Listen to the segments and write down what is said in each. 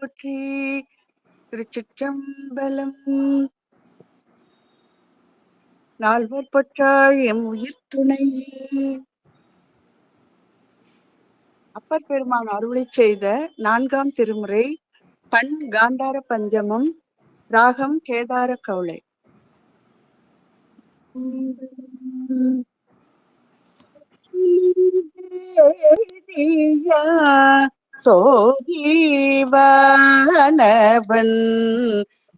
போற்றி திருச்சிற்றம்பலம். நால்வர் பொற்றாள் எம் உயிர் துணை. அப்பர் பெருமான் அருளை செய்த நான்காம் திருமுறை பண் காந்தார பஞ்சமம் ராகம் கேதார கவுளை. சோகீவானவன்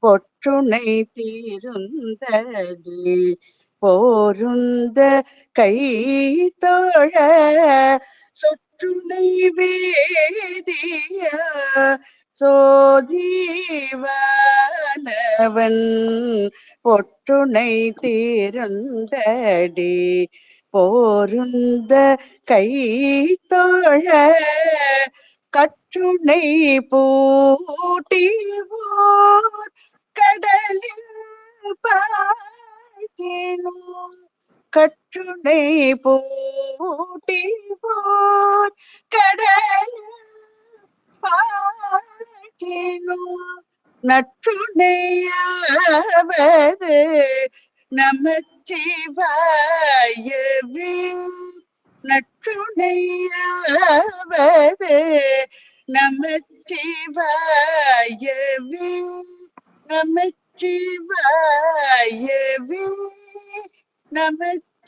பொற்றுணை தீருந்தடி போருந்த கை தோழ சொற்றுணை வேதிய சோதீவானவன் பொற்றுணை தீருந்தடி போருந்த கை தோழ கற்றுணை பூட்டிவோர் கடலில் பாய்ச்சினோம். கற்றுணை பூட்டிவோர் கடலில் பாய்ச்சினும். நற்றுணையாவது நமச்சிவாயவே நற்றுணையாவது நமச்சிவாயவே நமச்சிவாயவே நமச்சிவாயவே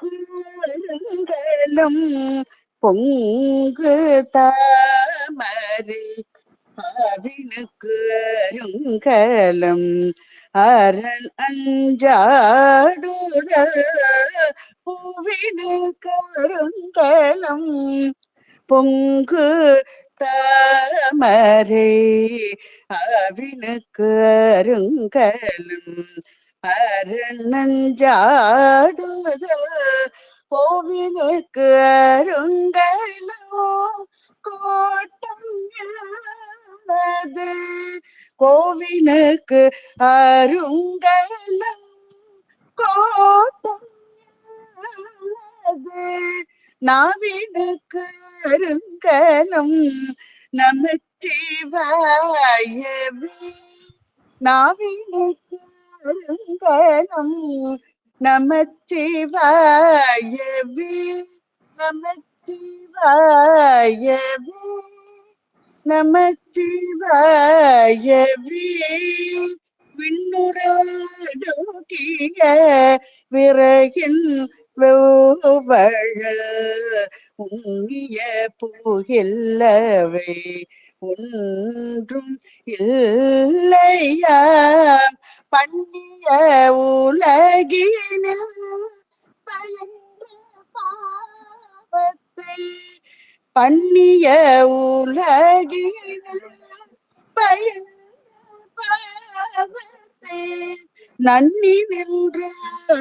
குங்களும் பொங்கு தாமரை அருணுக்கு அருங்கலம் அரண் அஞ்சாடுதல் பூவினு கருங்கலம் பொங்கு தாமரை அவினுக்கு அருங்கலம் அரணஞ்சாடுத கோவிலுக்கு அருங்கலம் கோட்டம் யாது கோவிலுக்கு அருங்கலம் கோட்டம் நாவினுக்கு அருங்கலம் நமச்சிவாயவே நாவினுக்கு அருங்கலம் நமச்சிவாயவே நமச்சிவாயவே நமச்சிவாயவே விண்ணுராடோகிய விறகின் வெவ்வழல் உங்கிய புகில்லவை ஒன்றும் இல்லையா? பண்ணிய உலகினில் பயின்ற பாவத்தை பண்ணிய உலகினில் பயின்ற நன்னி நின்றிருப்பது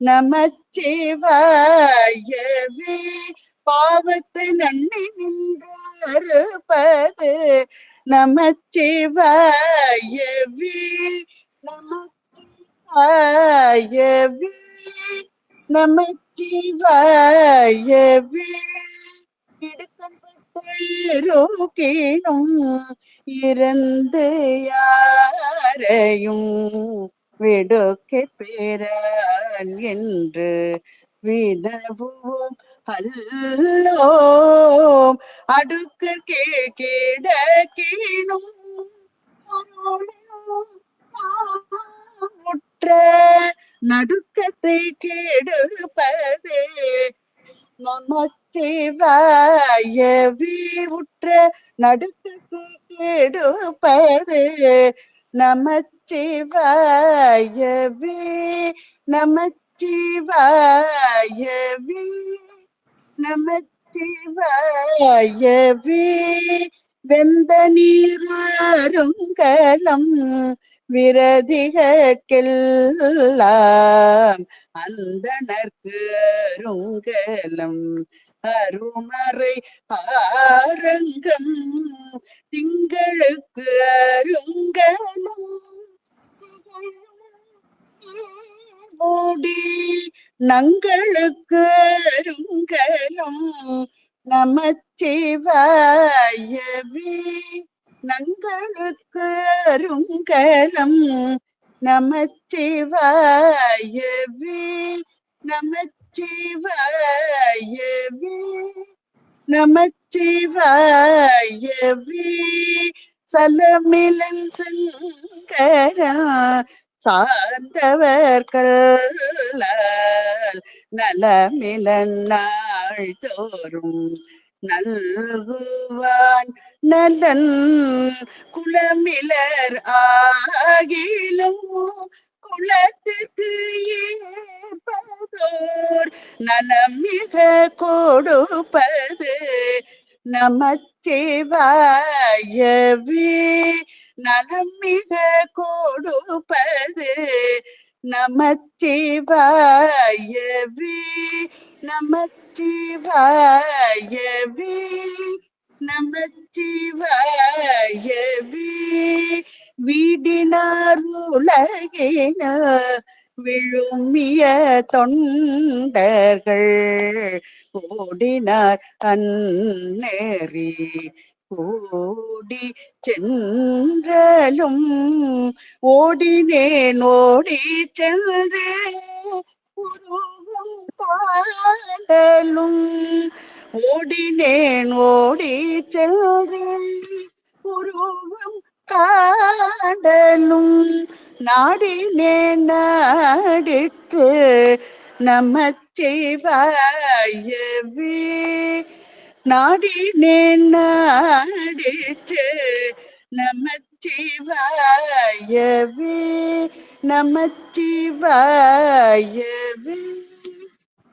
நமச்சிவாயவே. பாவத்து நன்னி நின்றிருப்பது நமச்சிவாயவே. நமச்சிவாயவே. நமச்சி இடுக்கணும் இறந்து யாரையும் விடுக்கை பெறான் என்று வினவுவோம். அல்லோம். அடுக்கு கிடக்கினும் நடுக்கத்தை கெடுப்பது நமச்சிவாயவே உற்ற நடுக்கத்தை கெடுப்பது நமச்சிவாயவே நமச்சிவாயவே நமச்சிவாயவே வெந்த நீராருங்கலம் விரதிகெல்லாம் அந்தனர்க்கு அருங்கலம் அருமறை ஆரங்கம் திங்களுக்கு அருங்கலம் மூடி நங்களுக்கு அருங்கலம் நமச்சிவாயவே நங்களுக்கு அருங்கலம். நமச்சிவாயவி நமச்சிவாயவி நமச்சிவாயவி. சலமிலன் சங்கரா சார்ந்தவர்கள் நலமிலன் நாள் தோறும் நல்குவான் நலன் குளமிலர் ஆகிலும் குலத்துக்கு ஏற்பதோர் நலம் மிக கொடுப்பது நமச்சிவாயவே நலம் மிக கொடுப்பது நமச்சிவாயவே நமச்சிவாயவி நமச்சிவாயவி வீடினார் உலகின விழுமிய தொண்டர்கள் ஓடினார் அந்நெறி ஓடி சென்றலும் ஓடினேன் ஓடி சென்றே பாடலும் காண்டலும் ஓடினேன் ஓடி சென்று உருவம் காடலும் நாடினேன் நாடிக்கு நமச்சிவாயவே நாடினேன் நாடித்து நமச்சிவாயவே நமச்சிவாயவே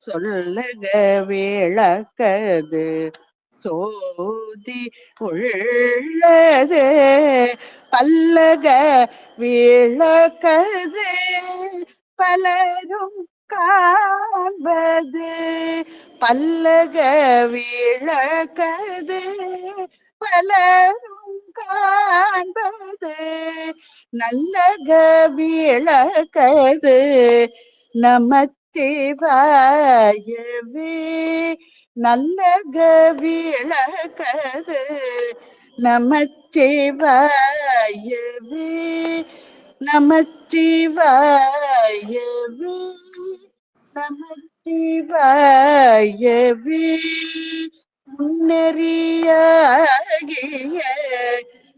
சொல்லுக விளக்கது. சோதி உள்ளது. பல்லக விளக்கது. பலரும் காண்பது. பல்லக விளக்கது. பலரும் காண்பது. நல்லக விளக்கது. சிவாயவே நல்லக விளக்கது நமச்சிவாயவே நமச்சிவாயவே நமச்சிவாயவே முன்னறியாகிய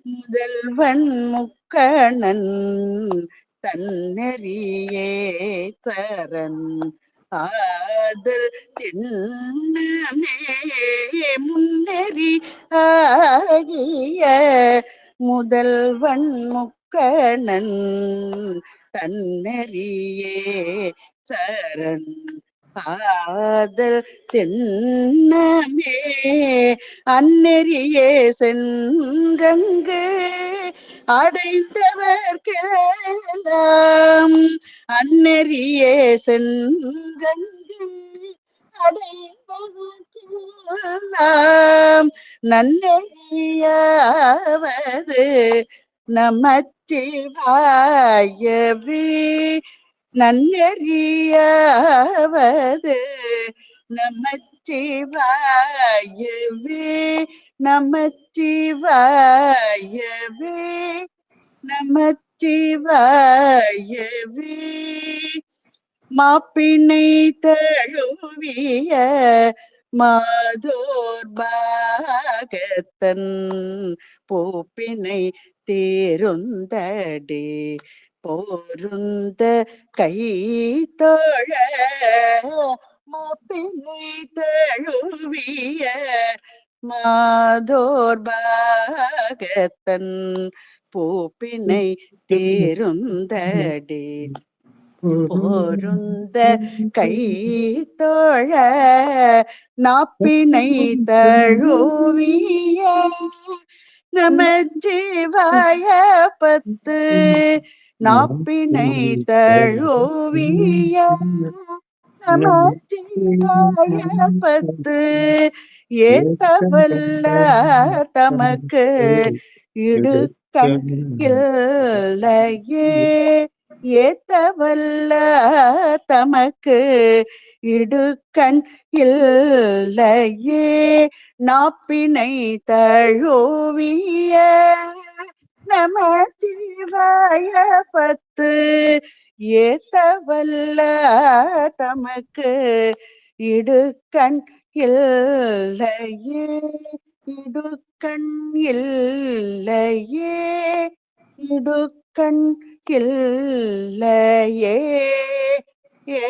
முதல்வன் முக்கணன் தன்னறியே தரன் ஆதல் திண்ணமே முன்னறி ஆகிய முதல்வன் முக்கணன் தன்னறியே சரண். ஆதல் தென்னமே அந்நெறியே சென்றங்கு அடைந்தவர்கெல்லாம் அந்நெறியே சென்றங்கு அடைந்தவர்கெல்லாம் நன்னெறியாவது நமச்சிவாயவே நன்னெறியாவது நமச்சிவாயவே நமச்சிவாயவே நமச்சிவாயவே. மாப்பினை தழுவிய மாதோர் பாகத்தன் பூப்பினை தேருந்தடே. போருந்த கை தோழ மாப்பினை தழுவிய மாதோர் பாகத்தன் பூப்பினை தேருந்தடே. போருந்த கை தோழ நாப்பினை தழுவிய நம ஜீவாய பத்து. நாப்பினை தழுவிய? பத்து ஏத்தவல்ல தமக்கு இடுக்கையே ஏத்தவல்ல தமக்கு இடுக்கண் இல்லையே நாப்பினை தழுவிய நம ஜீவாய பத்து ஏத்தவல்ல தமக்கு இடுக்கண் இல்லையே. இடுக்கண் இல்லையே. இடுக்கண் இல்லையே. ஏ